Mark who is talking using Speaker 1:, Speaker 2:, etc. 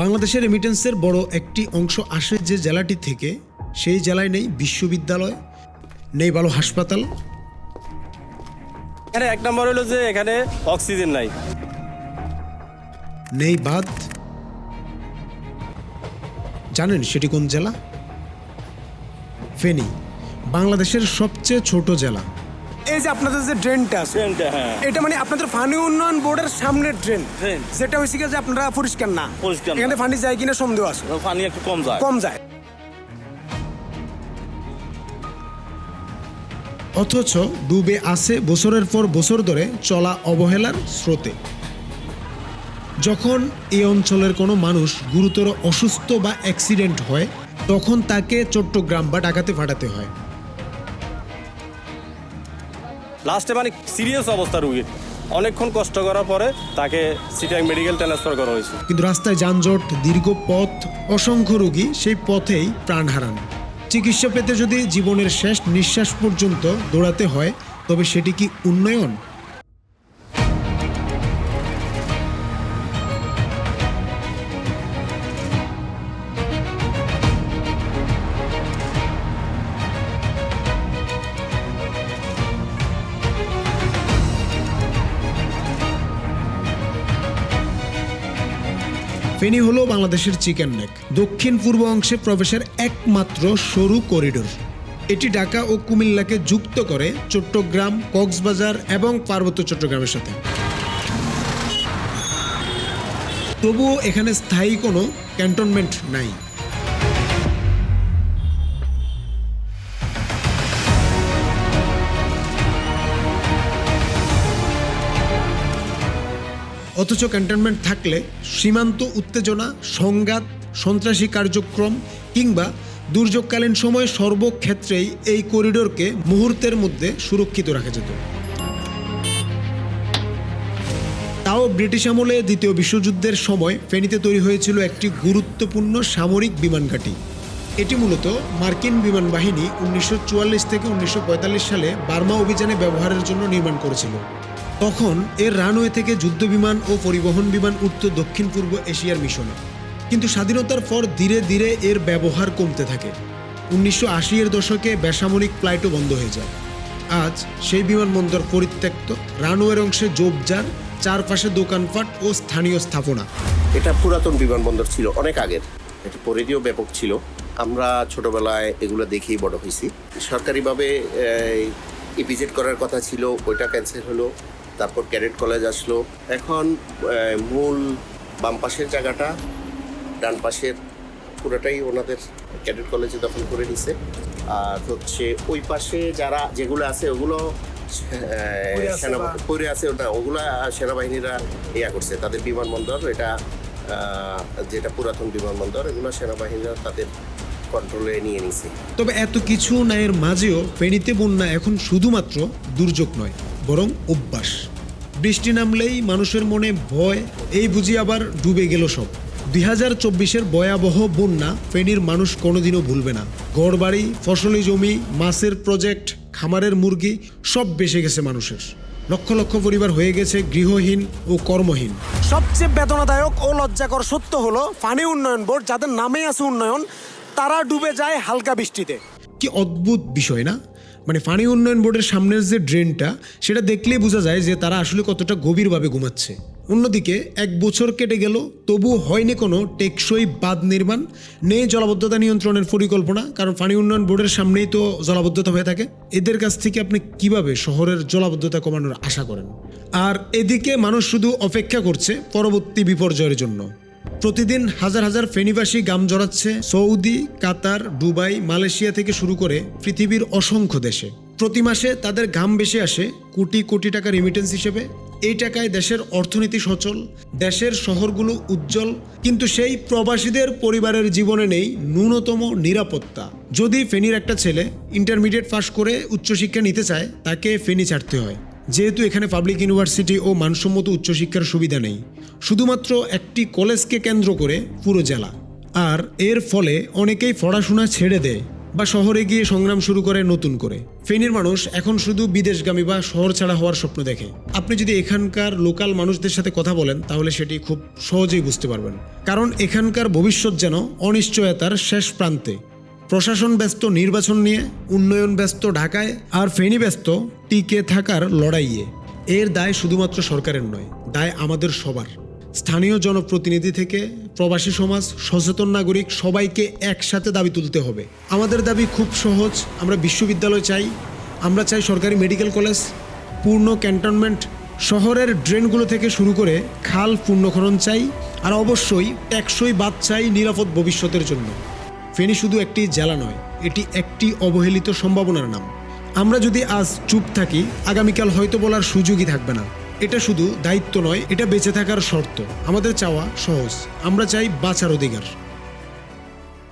Speaker 1: বাংলাদেশের রেমিটেন্সের বড় একটি অংশ আসে যে জেলাটি থেকে সেই জেলায় নেই বিশ্ববিদ্যালয় নেই ভালো হাসপাতাল।
Speaker 2: এখানে এক নম্বর হলো যে এখানে অক্সিজেন নাই।
Speaker 1: নেই বাঁধ। জানেন সেটি কোন জেলা? ফেনী বাংলাদেশের সবচেয়ে ছোট জেলা।
Speaker 3: এই যে আপনাদের যে ড্রেনটা আছে
Speaker 2: ট্রেনটা হ্যাঁ।
Speaker 3: এটা মানে আপনাদের পানি উন্নয়ন বোর্ডের সামনের ড্রেন। যেটা হয়েছে কি যে আপনারা পরিষ্কার না।
Speaker 2: পরিষ্কার না।
Speaker 3: এখানে পানি যায় কিনা সন্দেহ আছে।
Speaker 2: পানি একটু কম যায়।
Speaker 3: কম যায়।
Speaker 1: অথচ ডুবে আছে বছরের পর বছর ধরে চলা অবহেলার স্রোতে। যখন এই অঞ্চলের কোনো মানুষ গুরুতর অসুস্থ বা অ্যাক্সিডেন্ট হয় তখন তাকে চট্টগ্রাম বা ঢাকাতে ফাটাতে হয়।
Speaker 2: লাস্টে মানে সিরিয়াস অবস্থা রুগীর। অনেকক্ষণ কষ্ট করার পরে তাকে সিটাং মেডিকেল ট্রান্সফার করা হয়েছে।
Speaker 1: কিন্তু রাস্তায় যানজট, দীর্ঘ পথ, অসংখ্য রোগী সেই পথেই প্রাণ হারান। চিকিৎসা পেতে যদি জীবনের শেষ নিঃশ্বাস পর্যন্ত দৌড়াতে হয়, তবে সেটি কি উন্নয়ন? ফেনী হলো বাংলাদেশের চিকেন নেক দক্ষিণ পূর্ব অংশে প্রবেশের একমাত্র সরু করিডোর। এটি ঢাকা ও কুমিল্লাকে যুক্ত করে চট্টগ্রাম, কক্সবাজার এবং পার্বত্য চট্টগ্রামের সাথে। তবুও এখানে স্থায়ী কোনো ক্যান্টনমেন্ট নাই। অথচ ক্যান্টনমেন্ট থাকলে সীমান্ত উত্তেজনা, সংঘাত, সন্ত্রাসী কার্যক্রম কিংবা দুর্যোগকালীন সময় সর্বক্ষেত্রেই এই করিডোরকে মুহূর্তের মধ্যে সুরক্ষিত রাখা যেত। তাও ব্রিটিশ আমলে দ্বিতীয় বিশ্বযুদ্ধের সময় ফেনীতে তৈরি হয়েছিল একটি গুরুত্বপূর্ণ সামরিক বিমান ঘাঁটি। এটি মূলত মার্কিন বিমান বাহিনী উনিশশো চুয়াল্লিশ থেকে উনিশশো পঁয়তাল্লিশ সালে বার্মা অভিযানে ব্যবহারের জন্য নির্মাণ করেছিল। তখন এর রানওয়ে থেকে যুদ্ধবিমান ও পরিবহন বিমান উঠত দক্ষিণ পূর্ব এশিয়ার মিশনে। কিন্তু স্বাধীনতার পর ধীরে ধীরে এর ব্যবহার কমতে থাকে। উনিশশো এর দশকে বেসামরিক ফ্লাইটও বন্ধ হয়ে যায়। আজ সেই বিমানবন্দর পরিত্যক্ত, রানওয়ের অংশে জোবজার চারপাশে দোকানপাট ও স্থানীয় স্থাপনা।
Speaker 4: এটা পুরাতন বিমানবন্দর ছিল, অনেক আগের। এটা পরিধিও ব্যাপক ছিল। আমরা ছোটবেলায় এগুলো দেখেই বড় হয়েছি। সরকারিভাবে ইপিজেট করার কথা ছিল ওইটা ক্যান্সেল হলো তারপর ক্যাডেট কলেজ আসলো। এখন মূল বাম পাশের জায়গাটা ডান পাশের পুরোটাই ওনাদের ক্যাডেট কলেজে দখল করে নিছে। আর হচ্ছে ওই পাশে যারা যেগুলো আছে ওগুলো আহ, সেনা আছে ওটা ওগুলা সেনাবাহিনীরা ইয়া করছে তাদের বিমানবন্দর এটা যেটা পুরাতন বিমানবন্দর এগুলো সেনাবাহিনীরা তাদের কন্ট্রোলে নিয়ে নিছে।
Speaker 1: তবে এত কিছু ন্যায়ের মাঝেও ফেনীতে বন্যা এখন শুধুমাত্র দুর্যোগ নয় বরং অভ্যাস। বৃষ্টি নামলেই মানুষের মনে ভয় এই বুঝি আবার ডুবে গেল সব। দুই হাজার চব্বিশের ভয়াবহ বন্যা ফেনীর মানুষ কোনোদিনও ভুলবে না। ঘরবাড়ি ফসলি জমি মাছের প্রজেক্ট খামারের মুরগি সব বেসে গেছে মানুষের। লক্ষ লক্ষ পরিবার হয়ে গেছে গৃহহীন ও কর্মহীন।
Speaker 3: সবচেয়ে বেদনাদায়ক ও লজ্জাকর সত্য হলো পানি উন্নয়ন বোর্ড যাদের নামে আছে উন্নয়ন তারা ডুবে যায় হালকা বৃষ্টিতে।
Speaker 1: কি অদ্ভুত বিষয় না? মানে পানি উন্নয়ন বোর্ডের সামনের যে ড্রেনটা, সেটা দেখলেই বোঝা যায় যে তারা আসলে কতটা গভীরভাবে ঘুমাচ্ছে। অন্যদিকে, এক বছর কেটে গেল, তবু হয়নি কোনো টেকসই বাঁধ নির্মাণ, নেই জলাবদ্ধতা নিয়ন্ত্রণের পরিকল্পনা, কারণ পানি উন্নয়ন বোর্ডের সামনেই তো জলাবদ্ধতা হয়ে থাকে। এদের কাছ থেকে আপনি কীভাবে শহরের জলাবদ্ধতা কমানোর আশা করেন? আর এদিকে মানুষ শুধু অপেক্ষা করছে পরবর্তী বিপর্যয়ের জন্য। প্রতিদিন হাজার হাজার ফেনীবাসী গাম জড়াচ্ছে সৌদি, কাতার, দুবাই, মালয়েশিয়া থেকে শুরু করে পৃথিবীর অসংখ্য দেশে। প্রতি মাসে তাদের ঘাম বেশি আসে কোটি কোটি টাকা রেমিটেন্স হিসেবে। এই টাকায় দেশের অর্থনীতি সচল, দেশের শহরগুলো উজ্জ্বল, কিন্তু সেই প্রবাসীদের পরিবারের জীবনে নেই ন্যূনতম নিরাপত্তা। যদি ফেনীর একটা ছেলে ইন্টারমিডিয়েট পাশ করে উচ্চশিক্ষা নিতে চায়, তাকে ফেনী ছাড়তে হয়। যেহেতু এখানে পাবলিক ইউনিভার্সিটি ও মানসম্মত উচ্চশিক্ষার সুবিধা নেই, শুধুমাত্র একটি কলেজকে কেন্দ্র করে পুরো জেলা। আর এর ফলে অনেকেই পড়াশোনা ছেড়ে দেয় বা শহরে গিয়ে সংগ্রাম শুরু করে নতুন করে। ফেনীর মানুষ এখন শুধু বিদেশগামী বা শহর ছাড়া হওয়ার স্বপ্ন দেখে। আপনি যদি এখানকার লোকাল মানুষদের সাথে কথা বলেন, তাহলে সেটি খুব সহজেই বুঝতে পারবেন। কারণ এখানকার ভবিষ্যৎ যেন অনিশ্চয়তার শেষ প্রান্তে। প্রশাসন ব্যস্ত নির্বাচন নিয়ে, উন্নয়ন ব্যস্ত ঢাকায়, আর ফেনী ব্যস্ত টিকে থাকার লড়াইয়ে। এর দায় শুধুমাত্র সরকারের নয়, দায় আমাদের সবার। স্থানীয় জনপ্রতিনিধি থেকে প্রবাসী সমাজ, সচেতন নাগরিক সবাইকে একসাথে দাবি তুলতে হবে। আমাদের দাবি খুব সহজ, আমরা বিশ্ববিদ্যালয় চাই, আমরা চাই সরকারি মেডিকেল কলেজ, পূর্ণ ক্যান্টনমেন্ট, শহরের ড্রেনগুলো থেকে শুরু করে খাল পূর্ণখনন চাই, আর অবশ্যই টেকসই বাদ চাই নিরাপদ ভবিষ্যতের জন্য। ফেনী শুধু একটি জেলা নয়, এটি একটি অবহেলিত সম্ভাবনার নাম। আমরা যদি আজ চুপ থাকি, আগামীকাল হয়তো বলার সুযোগই থাকবে না। এটা শুধু দায়িত্ব নয়, এটা বেঁচে থাকার শর্ত। আমাদের চাওয়া সহজ। আমরা চাই বাঁচার অধিকার।